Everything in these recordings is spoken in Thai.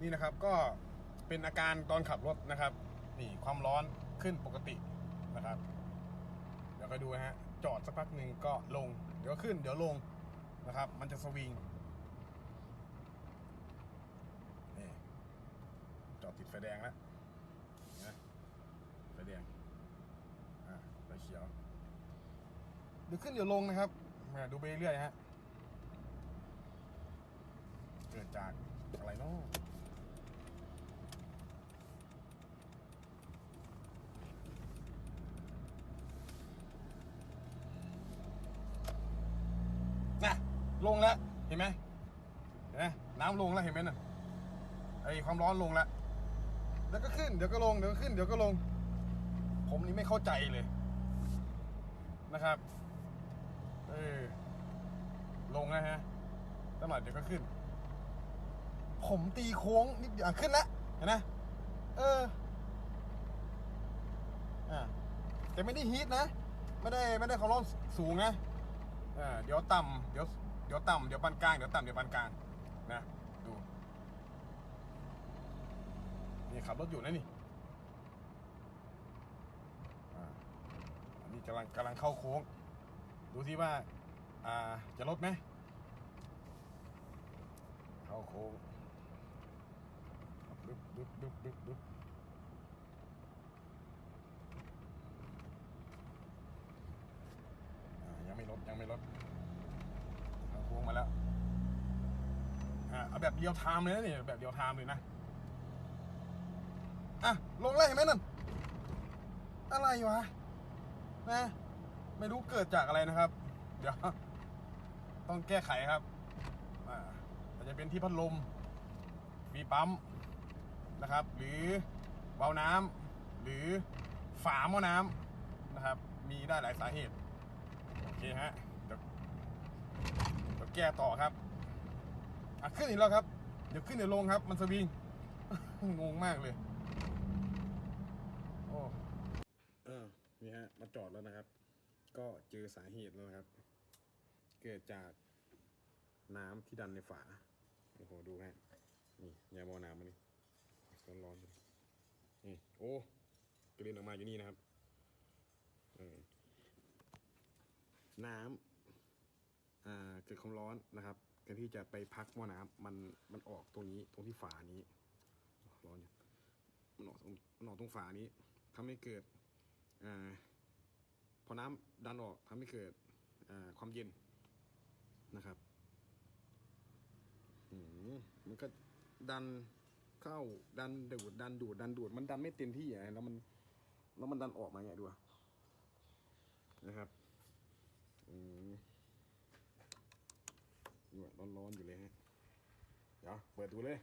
นี่นะครับก็เป็นอาการตอนขับรถนะครับ นี่ความร้อนขึ้นปกตินะครับ เดี๋ยวก็ดูฮะจอดสักพักหนึ่งก็ลง เดี๋ยวขึ้นเดี๋ยวลงนะครับ มันจะสวิงนี่จอดติดไฟแดงแล้วนะไฟแดงอ่าไฟเขียวเดี๋ยวขึ้นเดี๋ยวลงนะครับดูไปเรื่อยฮะเกิดจากอะไรเนาะน่ะ ลงแล้ว เห็นไหมเห็นไหมน้ำลงแล้วเห็นไหมน่ะไอความร้อนลงแล้วเดี๋ยวก็ขึ้นเดี๋ยวก็ลงเดี๋ยวก็ขึ้นเดี๋ยวก็ลง ผมนี่ไม่เข้าใจเลยนะครับเออลงแล้วฮะตลอดเดี๋ยวก็ขึ้น ผมตีโค้งนิดเดียวขึ้นแล้วเห็นไหมเอออ่าแต่ไม่ได้ฮีทนะ ไม่ได้ไม่ได้ความร้อนสูงนะอ่าเดี๋ยวต่ำเดี๋ยว เดี๋ยวต่ำเดี๋ยวปานกลางเดี๋ยวต่ำเดี๋ยวปานกลางนะดูนี่ขับรถอยู่นะนี่นนี้กำลังกำลังเข้าโค้ง ดูที่ว่าอ่าจะลดไหมเข้าโค้งดึบดึบดึบดึบดึบยังไม่ลดยังไม่ลด เข้าโค้งมาแล้วอ่าเอาแบบเดียวไทม์เลยนะนี่แบบเดียวไทม์เลยนะอะลงเลยเห็นไหมนั่นอะไรวะนะไม่รู้เกิดจากอะไรนะครับ เดี๋ยว ต้องแก้ไขครับอ่าอาจจะเป็นที่พัดลมมีปั๊มนะครับ หรือเบาน้ำหรือฝาหม้อน้ำนะครับ มีได้หลายสาเหตุ โอเคฮะ แก้ต่อครับอะขึ้นอีกแล้วครับ เดี๋ยวขึ้นเดี๋ยวลงครับ มันสวิง งงมากเลย โอ้เออนี่ฮะ มาจอดแล้วนะครับ ก็เจอสาเหตุแล้วนะครับ เกิดจากน้ำที่ดันในฝา โอ้โห ดูฮะ นี่ยาโมอน้ำมันนี่ร้อนร้อนๆนี่โอ้กระเด็นออกมาอยู่นี่นะครับน้ำอ่า เกิดความร้อนนะครับการที่จะไปพักหม้อน้ำมันมันออกตรงนี้ตรงที่ฝานี้ร้อนอยู่มันออกตรงมันออกตรงฝานี้ทำให้เกิดอพอน้ำดันออกทำให้เกิดอความเย็นนะครับมันก็ดันเข้าดันดูดดันดูดดันดูด มันดันไม่เต็มที่อะแล้วมันแล้วมันดันออกมาไงดูนะครับอืม นี่ร้อนร้อนๆอยู่เลยฮะ เดี๋ยวเปิดดูเลย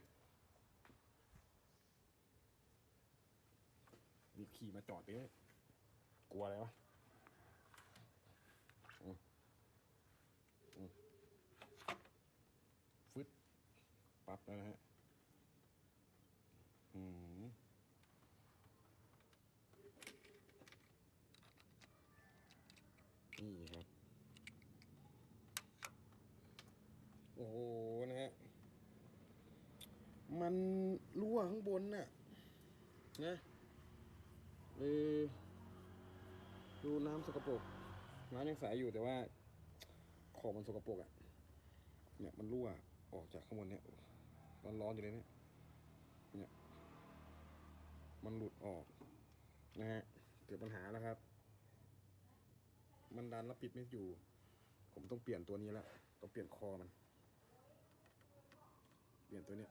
นี่ขี่มาจอดเลยกลัวอะไรวะฟึดปั๊บแล้วนะฮะ อืมนี่ครับ โอ้โหนะฮะมันรั่วข้างบนน่ะนะเออดูน้ำสกปรกน้ำยังใสอยู่แต่ว่า ขอมันสกปรกอะ เนี่ยมันรั่วออกจากข้างบนเนี่ยร้อนร้อนๆอยู่เลยเนี่ยเนี่ย มันหลุดออก นะฮะเกิดปัญหาแล้วครับ มันดันแล้วปิดไม่อยู่ ผมต้องเปลี่ยนตัวนี้แล้ว ต้องเปลี่ยนคอมัน เปลี่ยนตัวเนี้ย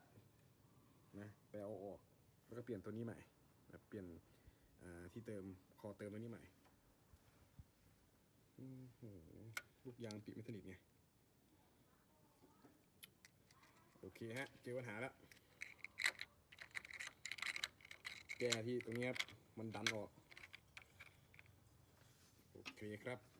นะไปเอาออก แล้วก็เปลี่ยนตัวนี้ใหม่แล้วเปลี่ยนที่เติมคอเติมตัวนี้ใหม่อือหือลูกยางปิดไม่สนิทไง โอเคฮะ เจอปัญหาแล้วแก้ที่ตรงนี้ครับ มันดันออก โอเคครับ